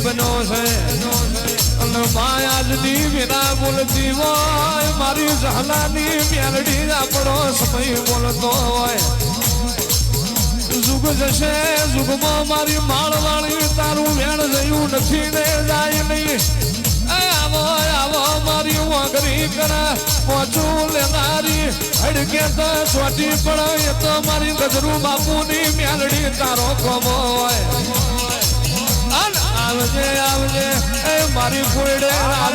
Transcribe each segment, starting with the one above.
બન્યો છે માયાજની વિના બોલતી હોય મારી જહલાની મેલડી આપણો સમય બોલતો હોય જુગ જશે જુગમાં મારી માળવાળી તારું વેણ જયું નથી ને જાય નહીં આવો આવો મારી વાગરી કરા પહોંચું લેનારી હડકે તો છોટી પણ એ તો મારી ગજરું બાપુની મેલડી તારો કોમો હોય અન આવજે આવજે એ મારી ફૂલડે રામ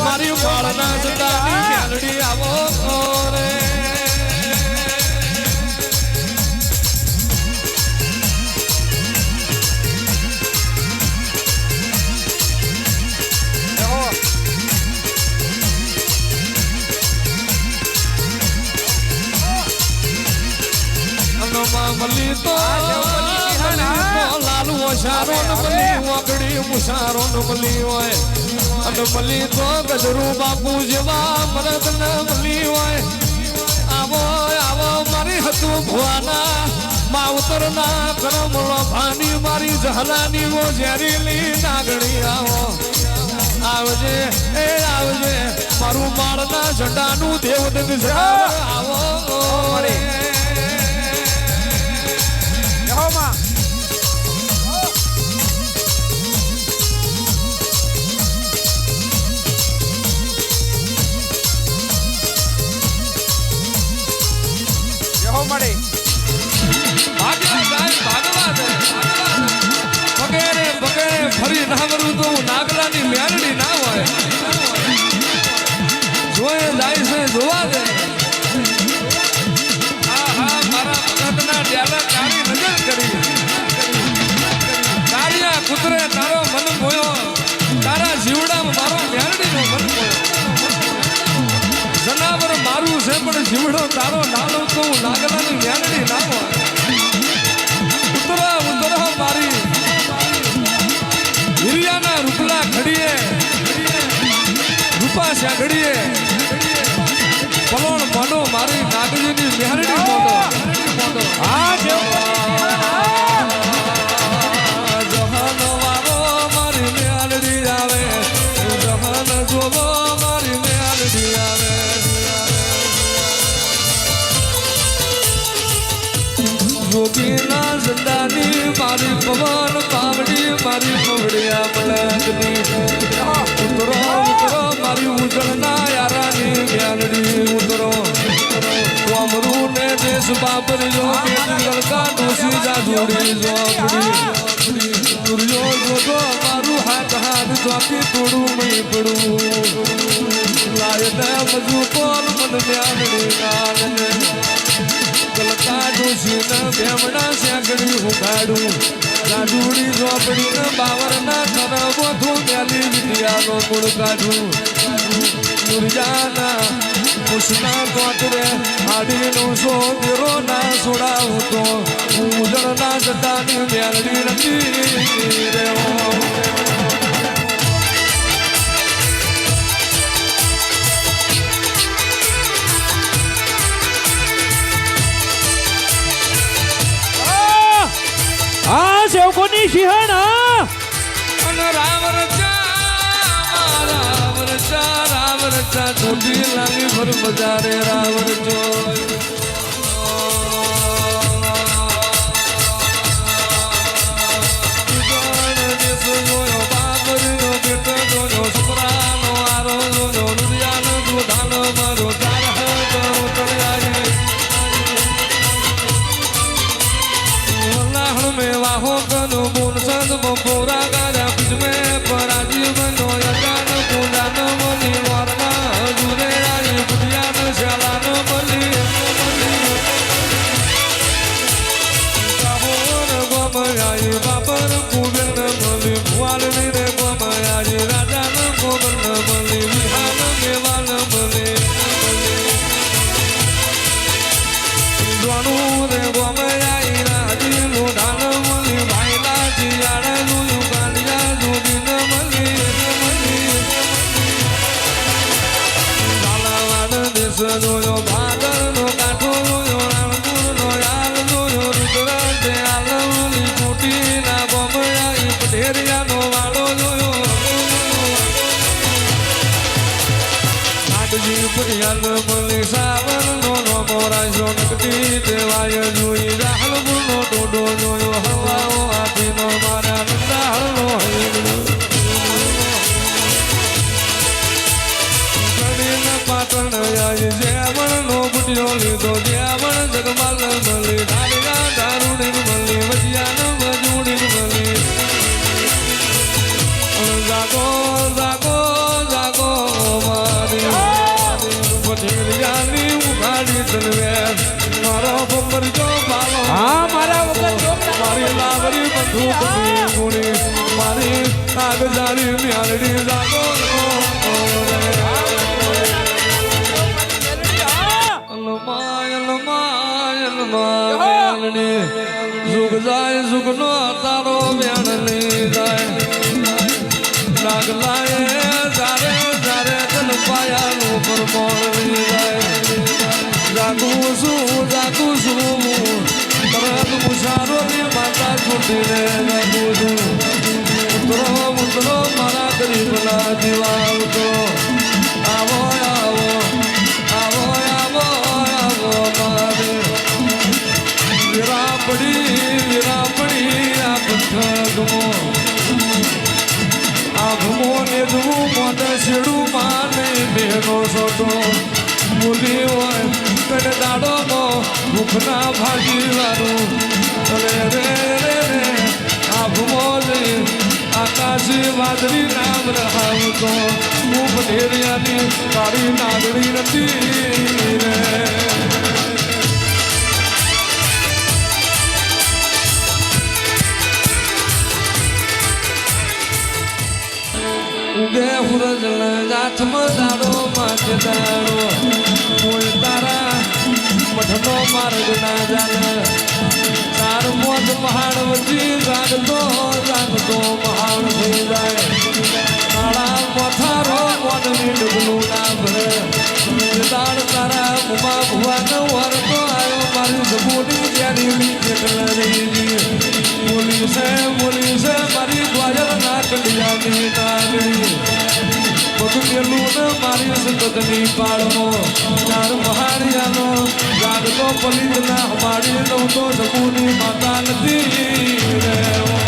મારી બાળના જતાની મેલડી આવો રે મલી તો લાલુ ઓશારો નબલી મુસારો હોય. અને મલી તો ગજરું બાપુ જેવા મરદ ન હોય. આવો આવો મારી હતું ભુવાના. માવતર ના કરમ લોભાની મારી જહલાની વો ઝેરીલી નાગણી આવો. આવજે એ આવજે મારું માળના ઝંડાનું દેવદગ છે આવો. રે માં. મળે. झगड़ी ને દેશ બાબરજો કે લડકા ડોસી જાજોડી જોગડી દુર્યો જોજો મારું હાથ હાથ ચોકી તોડું મઈ પડું. લાય ને મજુ કોલ મન મ્યાનડી નાલને. કલકા ડોસી ને બેમડા સેકડી હુંગાડું જાજુડી ઝોપડી બાવર ના ખરબો ધું મેલી વિદ્યાનો મૂળ કાઢું. દુર્જાના કુશના કોટરે હાડીનો સોગરો ના છોડાવું તો ઉજળના જટાની મેળવી નથી રે ઓ. હા સેવકોની સિંહણ અને રામ રચા રામ રચા છોટી લાગી ભર બજારે રામ રચો વાહો ના બમળાઈ પઢેરિયાનો વાળો જોયો. ઉઘાડી તલવે મારો બપર જો બાલો. હા મારા વગર જો મારી લાવરી બંદૂકની ગુણી મારી આગ જારી મ્યાલડી લાગો. જુગ જાય જુગ નો તારો મ્યાણની જાય. લાગ લાય તારે જારે તન પાયાનું પરમોણ જાય. જાગું છું જાગું છું તરત મુસારો ની માતા છૂટીને જાગું છું ઉતરો ઉતરો મારા ગરીબના જીવા ઉતરો આવો આવો આવો આવો આવો મારે વિરાપડી વિરાપડી આ પથ્થગમો આભમો ને જવું મોઢે શેડું માને બેનો સોટો મૂલી હોય કડ દાડોનો ભૂખના ભાગી વાળું અરે રે રે રે આભમો ને આકાશી વાદળી નામ રહાવ તો હું ભેરિયાની તારી નાગડી નથી રે. ઉગે હુરજણ ગાંઠમાં દાડો માથે દાડો કોઈ તારા મઠનો માર્ગ ના જાને ચાર મોત પહાડ વચ્ચે જાગતો જાગતો પહાડ થઈ જાય. કાળા પથારો મોનની ડગલું ના ભરે. દાડ તારા મુમા ભુવાનો વરતો આવ્યો. મારી સબૂની જ્યાંની જેટલા રહી બોલી છે બોલી છે મારી ગ્વાજર ના કંડિયાની બધું પેલું ને મારી સતતની પાળમો ચાર મહારિયાનો જાગતો પલિત ના હમાડી લઉં તો સબૂની માતા નથી રે.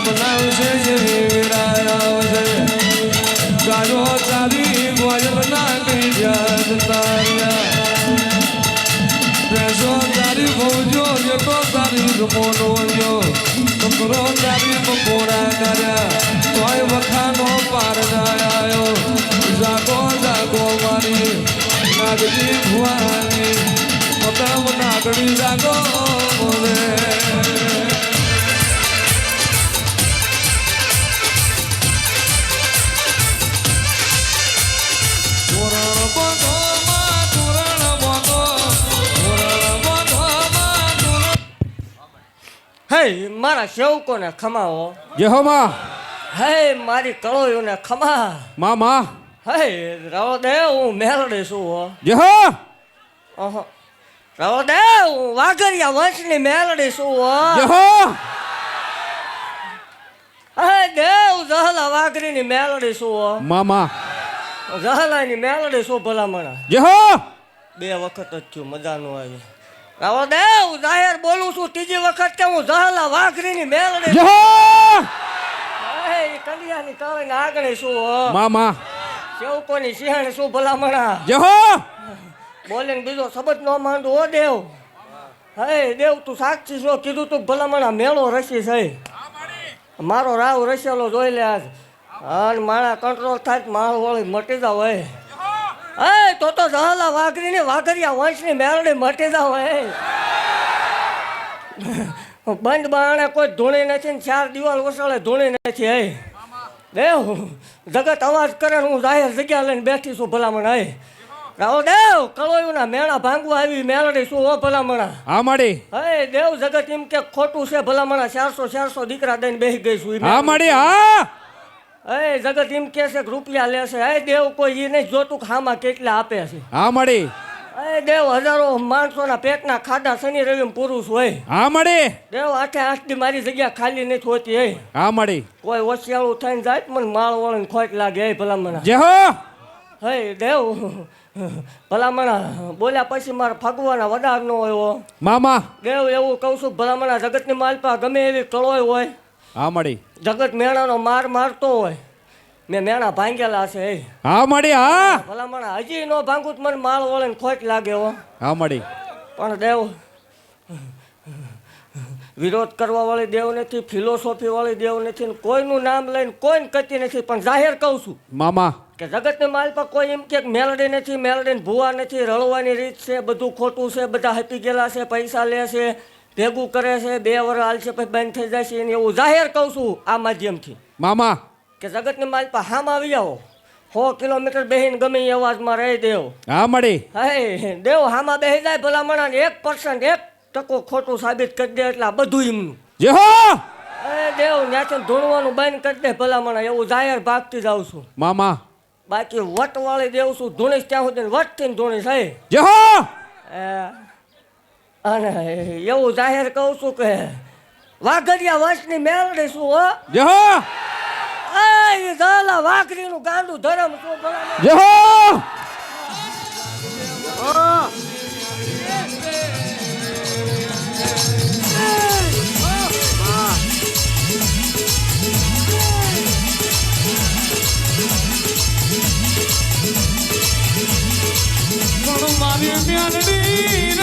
બનાવશે જેવી વીરાય આવશે ગાજો ચાલી ગ્વાજર ના કઈ જાત તાર્યા પેસો તારી ફૌજો જેતો તારી રમોનો જો કકરો તારી બપોરા કર્યા તોય વખાનો પાર જાગો જાગો હે મારા સેવકોને ખમાવો. જે હો માં હે મારી કળોયોને ખમા. માં માં હે રવો દે હું મેલડી છું હો. જય હો અહં. રવો દે હું વાઘરિયા વંશની મેલડી છું જય હો. હો હે દેવ જહલા વાઘરીની મેલડી છું હો. માં માં જહલાની મેલડી છું ભલામણા. જય હો બે વખત જ થયું મજા નો આવી. રવો દે હું જાહેર બોલું છું ત્રીજી વખત કે હું જહલા વાઘરીની મેલડી ઈ કલિયાની તળને આગળ શું હો. માં માં. સેવકોની સિંહણ શું ભલામણા. જય હો! બોલીને બીજો શબ્દ ન માંડું હો દેવ. હે દેવ તું સાક્ષી છો કીધું તું ભલામણા મેળો રસી છે. મારો રાવ રસેલો જોઈ લે આજ. અને માણા કંટ્રોલ થાય માળ વળી મટી જાવ હે. હે તો તો જહાલા વાઘરી ને વાઘરિયા વંશની મેળડી મટી જાવ હે. બંધ બાણે કોઈ ધૂણી નથી ને ચાર દિવાલ વસાળે ધૂણી નથી હે. દેવ જગત અવાજ કરે હું જાહેર જગ્યા લઈને બેઠી છું ભલામણ હે. રાવો દેવ કળોયુના મેળા ભાંગવા આવી મેળડી શું હો ભલામણા. હા માડી. હે દેવ જગત એમ કે ખોટું છે ભલામણા ચારસો ચારસો દીકરા દઈને બેસી ગઈ છું હા માડી હા. એ જગત એમ કે છે કે રૂપિયા લેશે એ દેવ કોઈ એ નહીં જોતું કે હામાં કેટલા આપે છે. હા મળી. એ દેવ હજારો માણસોના પેટના ખાડા શનિ રવિ પુરુષ હોય. હા મળી. દેવ આઠે આઠ દી મારી જગ્યા ખાલી નથી હોતી એ હા મળી. કોઈ ઓશિયાળું થઈને જાય મને માળ વળીને ખોટ લાગે એ ભલા મને જે હો. હે દેવ ભલામણા. બોલ્યા પછી મારે ફગવાના વડાર નો હોય મામા. દેવ એવું કહું છું ભલામણા જગતની માલપા ગમે એવી કળોય હોય. હા મળી. જગત મેણાનો માર મારતો હોય. મેં મેણા ભાંગેલા છે એ. હા મળી હા. ભલામણ હજી નો ભાંગું તો મને માળ વળે ને ખોટ લાગે હો. હા મળી. પણ દેવ વિરોધ કરવા વાળી દેવ નથી ફિલોસોફી વાળી દેવ નથી કોઈનું નામ લઈને કોઈને કતી નથી પણ જાહેર કહું છું મામા. કે જગતની માલ પર કોઈ એમ કે મેલડી નથી મેલડી ભૂવા નથી રળવાની રીત છે બધું ખોટું છે બધા હપી ગયેલા છે પૈસા લે છે ભેગું કરે છે બે વર હાલશે પછી બંધ થઈ જાય છે એને એવું જાહેર કહું છું આ માધ્યમથી. મામા. કે જગતની માલ પર હામ આવી આવો. સો કિલોમીટર બેહીને ગમે એ અવાજમાં રહી દેવ. હા મળી. હે દેવ હામાં બેસી જાય ભલામણા એક પર્સન્ટ એક ટકો ખોટું સાબિત કરી દે એટલે આ બધું એમનું. જે હો! એ દેવ ન્યાચન ધૂણવાનું બંધ કરી દે ભલામણા એવું જાહેર ભાગતી જાઉં છું. મામા. બાકી વટ વાળી દેવ છું ધૂણીશ ત્યાં સુધી વટથી ધૂણીશ હે. જે હો. અને એવું જાહેર કહું છું કે વાઘરિયા વંશની મેળડી છું હો? જહો આય દાલા વાઘરીનું ગાંડું ધરમ છું ભલામણ. જય હો! મારી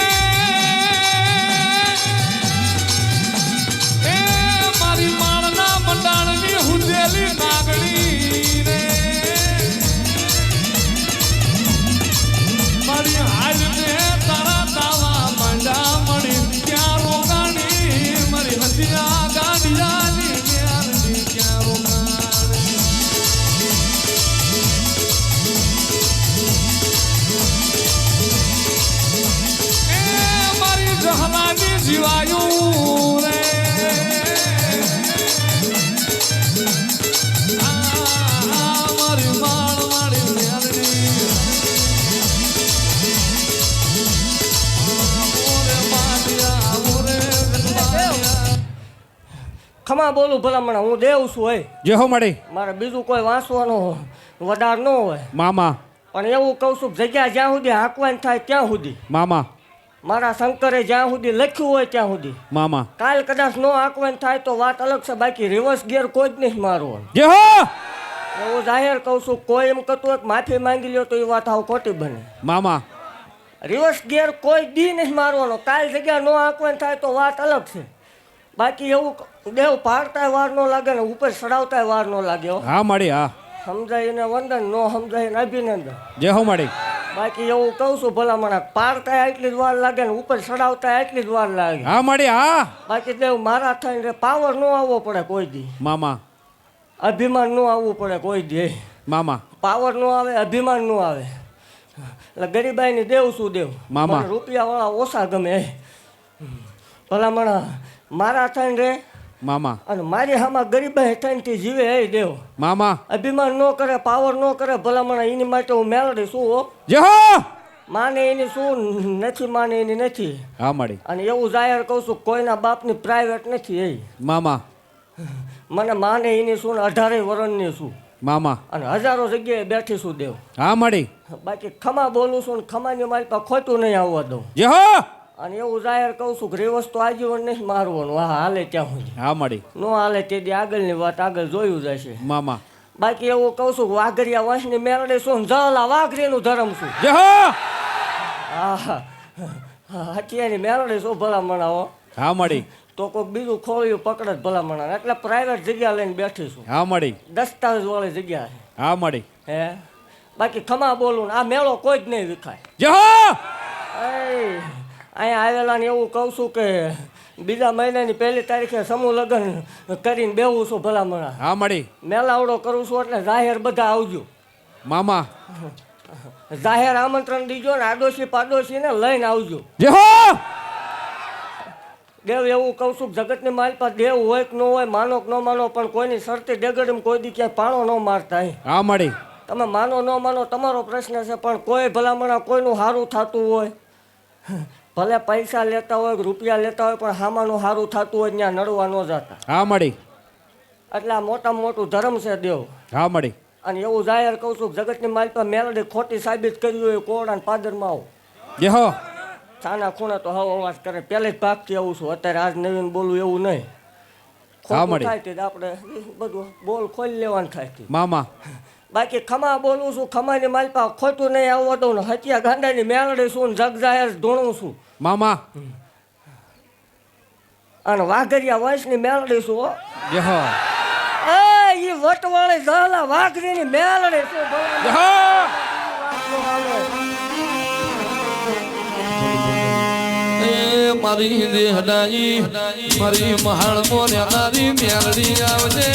ખમા બોલું ભલામણ હું દેવ છું હોય જે હો મળી મારે બીજું કોઈ વાંચવાનો વધાર ન હોય. મામા. પણ એવું કહું છું કે જગ્યા જ્યાં સુધી હાંકવાની થાય ત્યાં સુધી. મામા. મારા શંકરે જ્યાં સુધી લખ્યું હોય ત્યાં સુધી. મામા. કાલ કદાચ નો આંકવાની થાય તો વાત અલગ છે બાકી રિવર્સ ગિયર કોઈ જ નહીં મારવાનું જે હો! હું જાહેર કહું છું કોઈ એમ કહેતું હોય માફી માંગી લ્યો તો એ વાત હાવ ખોટી બને. મામા. રિવર્સ ગિયર કોઈ દી નહીં મારવાનો. કાલ જગ્યા નો આંકવાન થાય તો વાત અલગ છે. બાકી એવું દેવ પાડતા વાર ન લાગે ને ઉપર ચડાવતાય વાર ન લાગે હા. માડી હા. સમજાઈને વંદન નો સમજાઈને અભિનંદન. જય હો મળી બાકી એવું કહું છું ભલામણા પાડતા એટલી જ વાર લાગે ને ઉપર ચડાવતા એટલી જ વાર લાગે. હા માડી હા. બાકી દેવ મારા થઈને પાવર નો આવવો પડે કોઈ દી. મામા. અભિમાન નો આવવું પડે કોઈ દે. મામા. પાવર નો આવે અભિમાન નો આવે. એટલે ગરીબાઈની દેવ શું દેવ? મામા. રૂપિયા રૂપિયાવાળા ઓછા ગમે. ભલામણા મારા થઈને રે. મામા. અને મારી હામાં ગરીબાઈ થઈને જીવે એ દેવ. મામા. અભિમાન ન કરે પાવર ન કરે ભલામણ એની માટે હું મેળડી શું હો. જે હો માને એની શું નથી માને એની નથી. હા મળી અને એવું જાહેર કહું છું કોઈના બાપની પ્રાઇવેટ નથી એ. મામા. મને માને એની શું અઢારે વર્ષની શું. મામા. અને હજારો જગ્યાએ બેઠી છું દેવ. હા મળી બાકી ખમા બોલું છું ને ખમાની મારી પાસે ખોટું નહીં આવવા દઉં. જે હો અને એવું જાહેર કહું છું કે રિવર્સ તો આજીવન નહીં મારવાનું. હા હાલે ત્યાં સુધી. હા મળી. નો હાલે તે દી આગળની વાત આગળ જોયું જશે મામા. બાકી એવું કહું છું વાઘરિયા વંશની મેરડે શું જલા વાઘરીનું ધર્મ છું હો! હટિયાની મેળડી શું ભલા મણાવો હા મળી. તો કોઈક બીજું ખોળ્યું પકડે જ ભલા મણા એટલે પ્રાઇવેટ જગ્યા લઈને બેઠી છું. હા મળી. દસ્તાવેજ વાળી જગ્યા હા મળી. હે? બાકી ખમા બોલું આ મેળો કોઈ જ નહીં વિખાય. જય હો! એ અહીંયા આવેલા ને એવું કહું છું કે બીજા મહિનાની પહેલી તારીખે સમૂહ લગ્ન કરીને બેવું છું ભલામણા. હા મળી. મેલાવડો કરું છું એટલે જાહેર બધા આવજો. મામા. જાહેર આમંત્રણ દીજો ને આડોશી પાડોશીને લઈને આવજો. હો! દેવ એવું કહું છું કે જગતની માલ પાસે દેવ હોય કે ન હોય માનો કે ન માનો પણ કોઈની શરતી ડેગડમ કોઈ દી ક્યાંય પાણો ન મારતા હા મળી. તમે માનો ન માનો તમારો પ્રશ્ન છે પણ કોઈ ભલામણા કોઈનું સારું થતું હોય. ભલે પૈસા લેતા હોય રૂપિયા લેતા હોય પણ હામાનું સારું થતું હોય ત્યાં નડવા ન જતા. હા મળી. એટલે આ મોટામાં મોટું ધર્મ છે દેવ. હા મળી. અને એવું જાહેર કહું છું જગતની માલ પર મેલડી ખોટી સાબિત કરી હોય કોરડા ને પાદરમાં આવો. જે હો. છાના ખૂણે તો હવ અવાજ કરે. પહેલે જ ભાગથી આવું છું. અત્યારે આજ નવીન બોલું એવું નહીં. ખોટું થાય આપણે બધું બોલ ખોલી લેવાનું થાય મામા. બાકી ખમા બોલું છું ખમાની માલપા ખોટું નહીં આવવા દઉં ને હત્યા ગાંડાની મેળડી છું ને જગ જાહેર ધોણું છું. મામા. અને વાઘરિયા વંશની મેળડી છું હો. એ ઈ વટવાળી ઝાલા વાઘરીની મેળડી છું. મારી દેહડાઈ મારી મહાળ મોર્યાનારી મ્યાલડી આવજે.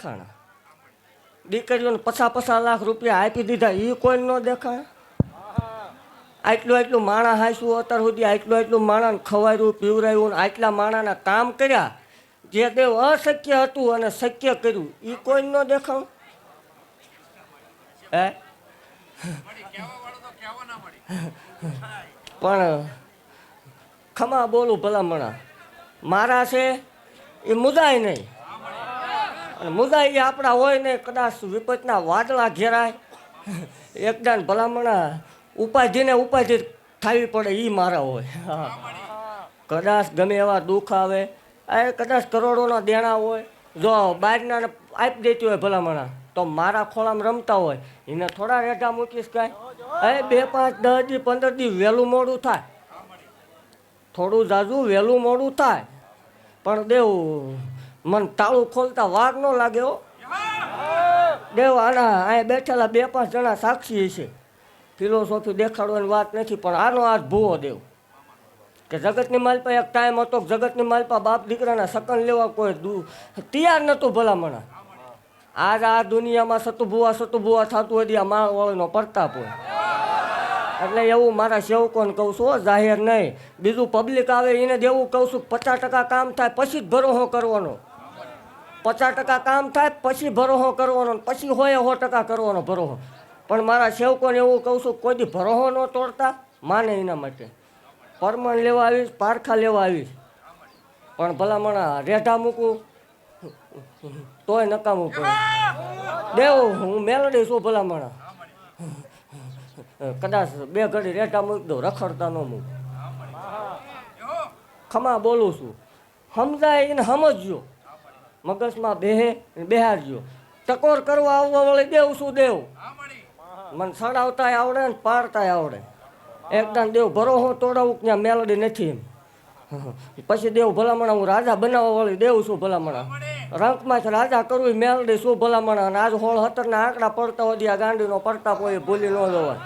દેખાણા? દીકરીઓને પચાસ પચાસ લાખ રૂપિયા આપી દીધા એ કોઈ ન દેખાય આટલું આટલું માણા હાંસવું અત્યાર સુધી, આટલું આટલું માણાને ખવાયું પીવરાયું આટલા માણાના કામ કર્યા, જે દેવ અશક્ય હતું અને શક્ય કર્યું એ કોઈ ન દેખાવ હે? પણ ખમા બોલું ભલામણા, મારા છે એ મુદાય નહીં. અને મુદાય એ આપણા હોય ને કદાચ વિપતના વાદળા ઘેરાય. એકદાન ભલામણા ઉપાધિને ઉપાધિ થાવી પડે એ મારા હોય. કદાચ ગમે એવા દુઃખ આવે. એ કદાચ કરોડોના દેણા હોય. જો બહારના આપી દેતી હોય ભલામણા, તો મારા ખોળામાં રમતા હોય. એને થોડા રેઢા મૂકીશ કાંઈ. એ બે પાંચ દસ દી, પંદર દી વહેલું મોડું થાય. થોડું જાજુ વહેલું મોડું થાય. પણ દેવ મન તાળું ખોલતા વાર ન લાગે હો. દેવ, આના, અહીંયા બેઠેલા બે પાંચ જણા સાક્ષી છે ફિલોસોફી દેખાડવાની વાત નથી, પણ આનો આજ ભૂવો દેવ. કે જગતની માલપા એક ટાઈમ હતો જગતની માલપા બાપ દીકરાના સકન લેવા કોઈ તૈયાર નહોતું ભલામણા. આજ આ દુનિયામાં સતુભુવા સતુભુવા થતું હોય આ માળવાળીનો પ્રતાપ હોય. એટલે એવું મારા સેવકોને કહું છું જાહેર નહીં. બીજું પબ્લિક આવે એને દેવું કહું છું પચાસ ટકા કામ થાય, પછી જ ભરોહો કરવાનો. પચાસ ટકા કામ થાય પછી ભરોહો કરવાનો પછી હોય સો ટકા કરવાનો ભરોહો. પણ મારા સેવકોને એવું કહું છું, કોઈ ભરોહો ન તોડતા, માને એના માટે. પરમણ લેવા આવીશ, પારખા લેવા આવીશ. પણ ભલામણા રેઢા મૂકું, તોય નકામું પડે દેવું, હું મેલડી છું ભલામણા. કદાચ બે ઘડી રેટા મૂકી દઉં, રખડતા ન મૂક. ખમા બોલું છું. સમજાય એને સમજજો. મગજમાં બેહે ને બેહારજો ટકોર કરવા આવવા વળી દેવ શું દેવ? મને સડાવતાય આવડે ને પાડતાય આવડે. એકદમ દેવ ભરો હું તોડાવું ત્યાં મેલડી નથી એમ. પછી દેવ ભલામણા હું રાજા બનાવવા વાળી દેવ છું ભલામણા? રંકમાં રાજા કરવું, મેલડી શું ભલામણા? અને આજ હોળ હતરના આંકડા પડતા હોય આ ગાંડીનો પડતા હોય ભૂલી ન જવાય.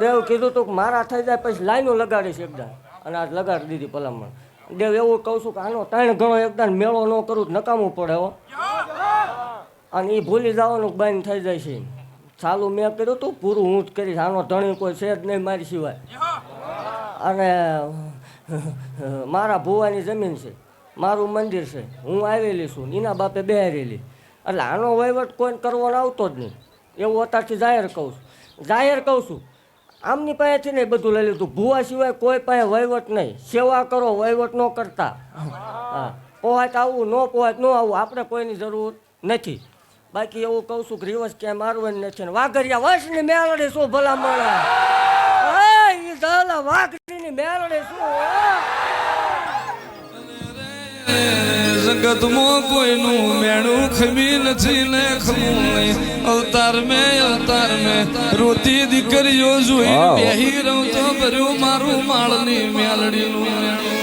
દેવ કીધું તું મારા થઈ જાય, પછી લાઈનો લગાડીશ એકદમ. અને આજ લગાડી દીધી ભલામણ. દેવ એવું કહું છું કે આનો ત્રણ ઘણો એકદમ મેળો ન કરું નકામું પડે હો. અને એ ભૂલી જવાનું બંધ થઈ જાય છે. ચાલુ મેં કર્યું તું, પૂરું હું જ કરીશ. આનો ધણી કોઈ છે જ નહીં મારી સિવાય. અને, મારા ભુવાની જમીન છે. મારું મંદિર છે. હું આવેલી છું. એના બાપે બેહારેલી. એટલે આનો વહીવટ કોઈને કરવાનો આવતો જ નહીં. એવું અત્યારથી જાહેર કહું છું. જાહેર કહું છું આમની પાસેથી નહીં બધું લઈ લીધું. ભૂવા સિવાય કોઈ પાસે વહીવટ નહીં. સેવા કરો, વહીવટ ન કરતા. હા. તો આવવું ન પોહાય ન આવવું આપણે કોઈની જરૂર નથી. બાકી એવું કહું છું કે રિવર્સ ક્યાંય મારવાની નથી. ને વાઘરિયા વંશની મેળડે શું ભલા મળે? વાઘરીની મેળડી શું જગતમાં કોઈનું મેણું ખમી નથી ને ખમું નહીં. અવતાર મે અવતાર મે રોતી દીકરીઓ જોઈ. બેહી રહું તો ભર્યું મારું માળની મેલડીનું મેણું.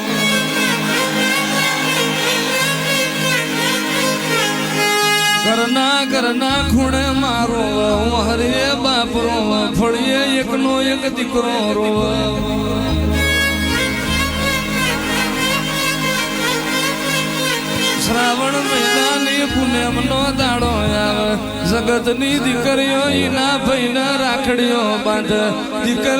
ઘરના ઘરના ખૂણે મારો હું હરે બાપરો ફળીએ એકનો એક દીકરો રો શ્રાવણ મહિનાની પૂનમનો દાડો આવે. જગતની દીકરીઓ ઈના ભાઈને રાખડીઓ બાંધ. દીકરી